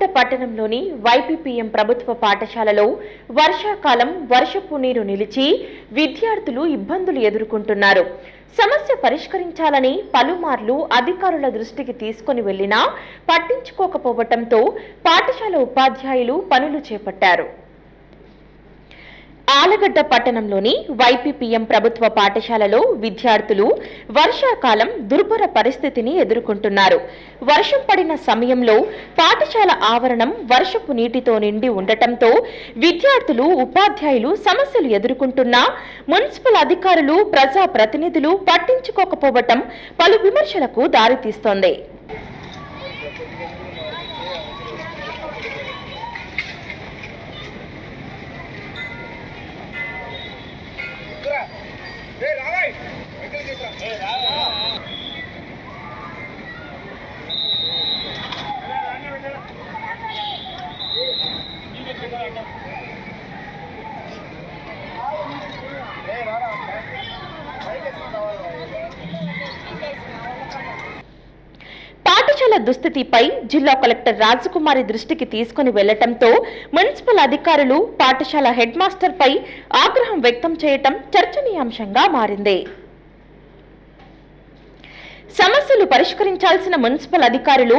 ఆలగడ్డ పట్టణంలోని వైపీపీఎం ప్రభుత్వ పాఠశాలలో వర్షాకాలం వర్షపు నీరు నిలిచి విద్యార్థులు ఇబ్బందులు ఎదుర్కొంటున్నారు. సమస్య పరిష్కరించాలని పలుమార్లు అధికారుల దృష్టికి తీసుకొని వెళ్ళినా పట్టించుకోకపోవటంతో పాఠశాల ఉపాధ్యాయులు పనులు చేపట్టారు. ఆలగడ్డ పట్టణంలోని వైపీపీఎం ప్రభుత్వ పాఠశాలలో విద్యార్థులు వర్షాకాలం దుర్భర పరిస్థితిని ఎదుర్కొంటున్నారు. వర్షం పడిన సమయంలో పాఠశాల ఆవరణం వర్షపు నీటితో నిండి ఉండటంతో విద్యార్థులు ఉపాధ్యాయులు సమస్యలు ఎదుర్కొంటున్నా మున్సిపల్ అధికారులు ప్రజా ప్రతినిధులు పట్టించుకోకపోవటం పలు విమర్శలకు దారితీస్తోంది. దుస్థితిపై జిల్లా కలెక్టర్ రాజకుమారి దృష్టికి తీసుకుని వెళ్ళటంతో మున్సిపల్ అధికారులు పాఠశాల హెడ్ మాస్టర్ పై ఆగ్రహం వ్యక్తం చేయటం చర్చనీయాంశంగా మారింది. సమస్యలు పరిష్కరించాల్సిన మున్సిపల్ అధికారులు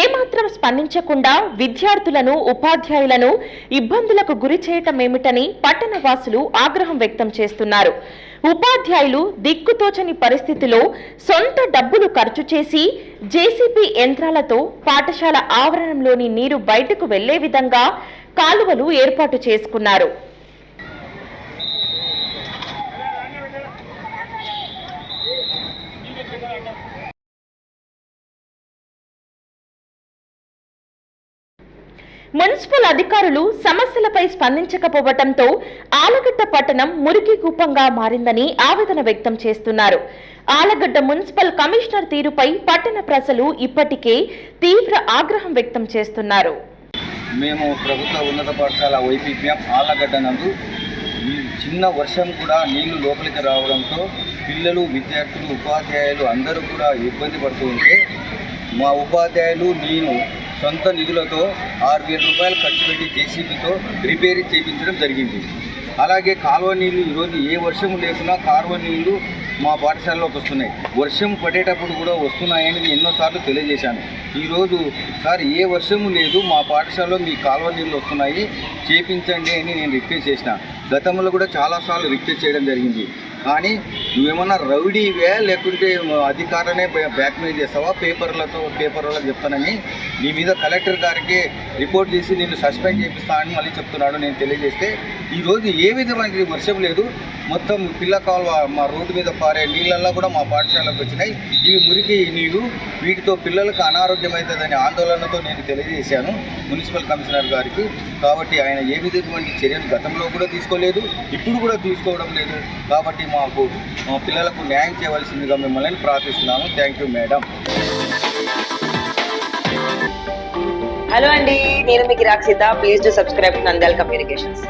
ఏమాత్రం స్పందించకుండా విద్యార్థులను ఉపాధ్యాయులను ఇబ్బందులకు గురి చేయటమేమిటని ఏమిటని పట్టణవాసులు ఆగ్రహం వ్యక్తం చేస్తున్నారు. ఉపాధ్యాయులు దిక్కుతోచని పరిస్థితిలో సొంత డబ్బులు ఖర్చు చేసి జేసీబీ యంత్రాలతో పాఠశాల ఆవరణంలోని నీరు బయటకు వెళ్ళే విధంగా కాలువలు ఏర్పాటు చేసుకున్నారు. మున్సిపల్ అధికారులు సమస్యలపై స్పందించకపోవటంతో ఆలగడ్డ పట్టణం మురికి కూపంగా మారిందని ఆవేదన వ్యక్తం చేస్తున్నారు. ఆలగడ్డ మున్సిపల్ కమిషనర్ తీరుపై పట్టణ ప్రజలు ఇప్పటికే తీవ్ర ఆగ్రహం వ్యక్తం చేస్తున్నారు. మేము ప్రభుత్వ ఉన్నత పాఠశాల వైపీపీఎం ఆలగడ్డ నందు చిన్న వర్షం కూడా నీళ్ళు లోపలికి రావడంతో పిల్లలు విద్యార్థులు ఉపాధ్యాయులు అందరూ కూడా ఇబ్బంది పడుతూ ఉంటే మా ఉపాధ్యాయులు నేను సొంత నిధులతో ఆరు వేల రూపాయలు ఖర్చు పెట్టి జేసీబీతో రిపేర్ చేయించడం జరిగింది. అలాగే కాలువ నీళ్ళు ఈరోజు ఏ వర్షం లేకున్నా కాలువ నీళ్ళు మా పాఠశాలలోకి వస్తున్నాయి. వర్షం పడేటప్పుడు కూడా వస్తున్నాయని నేను ఎన్నోసార్లు తెలియజేశాను. ఈరోజు సార్ ఏ వర్షము లేదు మా పాఠశాలలో మీ కాలువ నీళ్ళు వస్తున్నాయి చేపించండి అని నేను రిక్వెస్ట్ చేసిన. గతంలో కూడా చాలాసార్లు రిక్వెస్ట్ చేయడం జరిగింది. కానీ నువ్వేమన్నా రౌడీవే లేకుంటే అధికారనే బ్లాక్మెయిల్ చేస్తావా? పేపర్లతో పేపర్లలో చెప్తానని. నీ మీద కలెక్టర్ గారికి రిపోర్ట్ చేసి నేను సస్పెండ్ చేపిస్తానని మళ్ళీ చెప్తున్నాడు నేను తెలియజేస్తే. ఈరోజు ఏ విధమైన వర్షం లేదు. మొత్తం పిల్ల కాలువ మా రోడ్డు మీద పారే నీళ్ళల్లో కూడా మా పాఠశాలకు వచ్చినాయి. ఇవి మురికి నీరు. వీటితో పిల్లలకు అనారోగ్యం అవుతుందనే ఆందోళనతో నేను తెలియజేశాను మున్సిపల్ కమిషనర్ గారికి. కాబట్టి ఆయన ఏ విధమైనటువంటి చర్యలు గతంలో కూడా తీసుకోలేదు ఇప్పుడు కూడా తీసుకోవడం లేదు. కాబట్టి మాకు పిల్లలకు న్యాయం చేయవలసిందిగా మిమ్మల్ని ప్రార్థిస్తున్నాను థ్యాంక్ యూ మేడం హలో అండి నేను మీకు Rakshita please to subscribe Nandyala communications